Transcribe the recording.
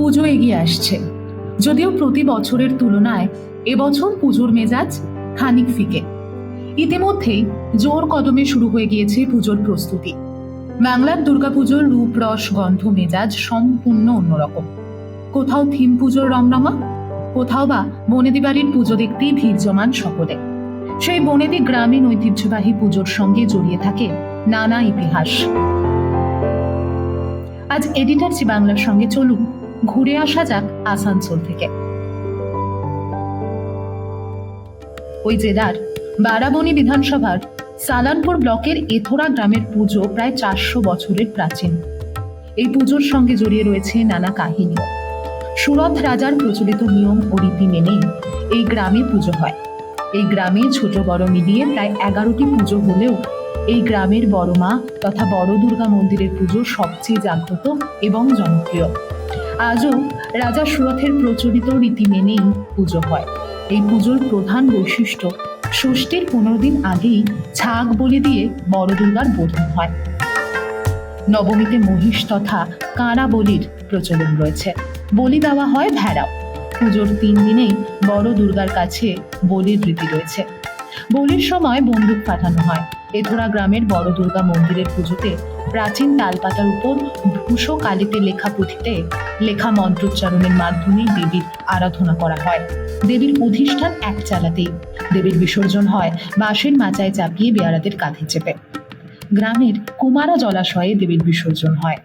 পুজো এগিয়ে আসছে। যদিও প্রতি বছরের তুলনায় এবছর পুজোর মেজাজ খানিক ফিকে। ইতিমধ্যেই জোর কদমে শুরু হয়ে গিয়েছে পুজোর প্রস্তুতি। বাংলার দুর্গাপুজোর রূপ, রস, গন্ধ, মেজাজ সম্পূর্ণ অন্যরকম। কোথাও থিম পুজোর রমরমা, কোথাও বা বনেদি বাড়ির পুজো দেখতেই ভিড় জমান সকলে। সেই বনেদি গ্রামীণ ঐতিহ্যবাহী পুজোর সঙ্গে জড়িয়ে থাকে নানা ইতিহাস। আজ এডিটার জি বাংলার সঙ্গে চলুন ঘুরে আসা যাক আসানসোল থেকে। ওই জেলার বারাবণী বিধানসভার সালানপুর ব্লকের এথোরা গ্রামের পুজো প্রায় চারশো বছরের প্রাচীন। এই পুজোর সঙ্গে জড়িয়ে রয়েছে নানা কাহিনীও সুরথ রাজার প্রচলিত নিয়ম ও রীতি মেনে এই গ্রামে পুজো হয়। এই গ্রামে ছোট বড় মিলিয়ে প্রায় এগারোটি পুজো হলেও এই গ্রামের বড় মা তথা বড় দুর্গা মন্দিরের পুজো সবচেয়ে জাগ্রত এবং জনপ্রিয়। আজও রাজা সুরথের প্রচলিত রীতি মেনেই পুজো হয়। এই পুজোর প্রধান বৈশিষ্ট্য, ষষ্ঠীর পনেরো দিন আগেই ছাগ বলি দিয়ে বড় দুর্গার বোধন হয়। নবমীতে মহিষ তথা কাঁড়া বলির প্রচলন রয়েছে। বলি দেওয়া হয় ভেড়াও। পুজোর তিন দিনেই বড় দুর্গার কাছে বলির রীতি রয়েছে। বলির সময় বন্দুক পাঠানো হয়। এথোরা গ্রামের বড় দুর্গা মন্দিরের পুজোতে প্রাচীন তালপাতার উপর ভূষো কালিতে লেখা পুঁথিতে লেখা মন্ত্রোচ্চারণের মাধ্যমে দেবীর আরাধনা করা হয়। দেবীর অধিষ্ঠান এক চালাতেই দেবীর বিসর্জন হয় বাঁশের মাচায় চাপিয়ে বেয়ারাদের কাঁধে চেপে। গ্রামের কুমারা জলাশয়ে দেবীর বিসর্জন হয়।